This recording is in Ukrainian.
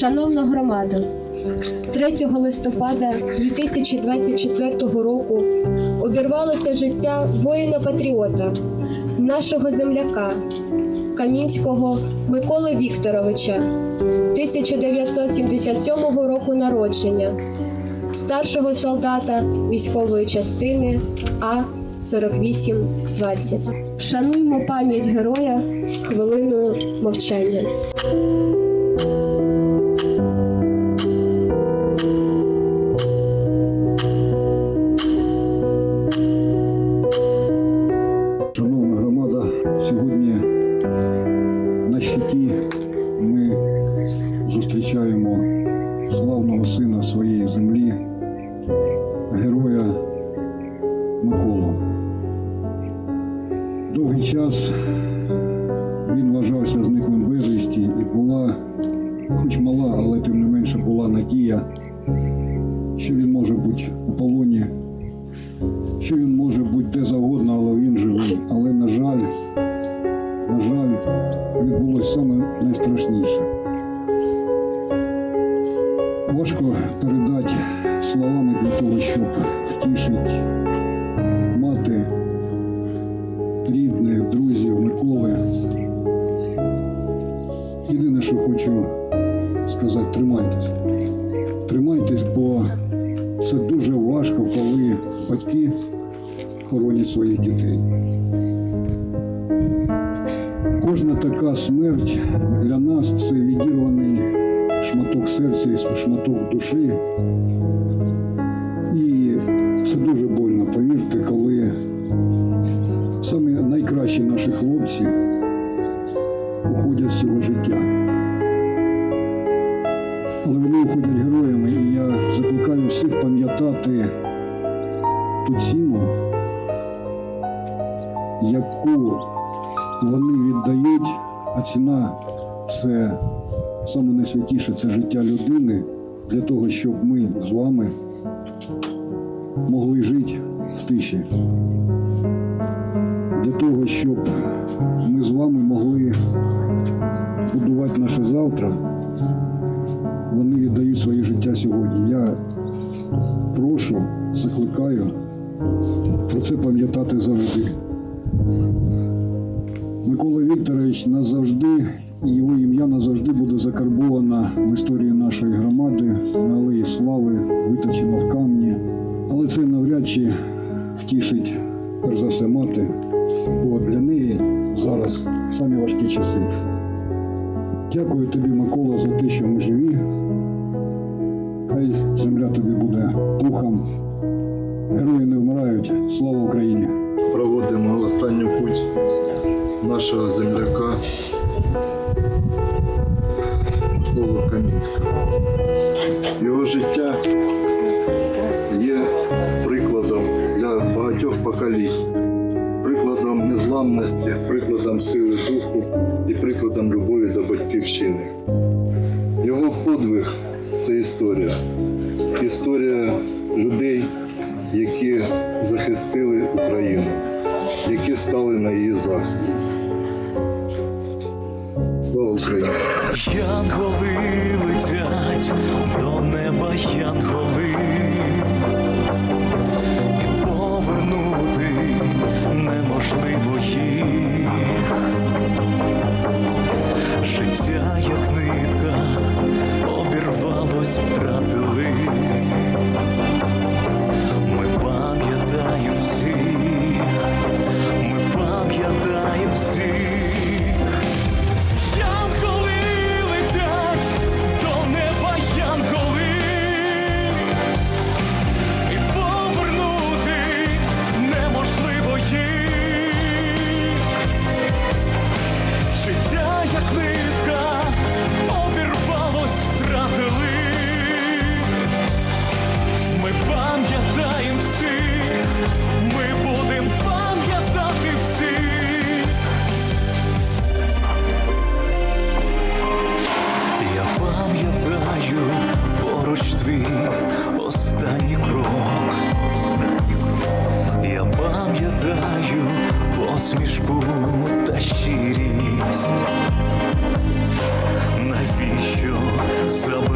Шановна громада, 3 листопада 2024 року обірвалося життя воїна-патріота, нашого земляка Камінського Миколи Вікторовича, 1977 року народження, старшого солдата військової частини А 4820. Вшануймо пам'ять героя хвилиною мовчання. Зустрічаємо славного сина своєї землі, героя Миколу. Довгий час він вважався зниклим безвісті і була, хоч мала, але тим не менше була надія, що він може бути у полоні що він може бути де завгодно, але він живий. Щоб втішити мати, рідних, друзів, Миколи. Єдине, що хочу сказати, тримайтесь. Тримайтесь, бо це дуже важко, коли батьки хоронять своїх дітей. Кожна така смерть для нас це відірваний шматок серця і шматок душі. Це дуже больно, повірте, коли саме найкращі наші хлопці уходять з цього життя. Але вони уходять героями, і я закликаю всіх пам'ятати ту ціну, яку вони віддають, а ціна це саме найсвятіше це життя людини для того, щоб ми з вами могли жити в тиші. Для того, щоб ми з вами могли будувати наше завтра вони віддають своє життя сьогодні. Я прошу, закликаю про це пам'ятати завжди. Микола Вікторович назавжди, і його ім'я назавжди буде закарбовано в історії нашої це втішить перш за все мати, бо для неї зараз самі важкі часи. Дякую тобі, Микола, за те, що ми живі. Хай земля тобі буде пухом. Герої не вмирають. Слава Україні! проводимо останню путь нашого земляка Миколи Камінського. Його життя поколінь, прикладом незламності, прикладом сили духу і прикладом любові до батьківщини. Його подвиг це історія. Історія людей, які захистили Україну, які стали на її захист. Слава Україні! Янголи летять до неба янголи, обірвалось, втратили. твій останній крок, я пам'ятаю посмішку та щирість, навіщо забув?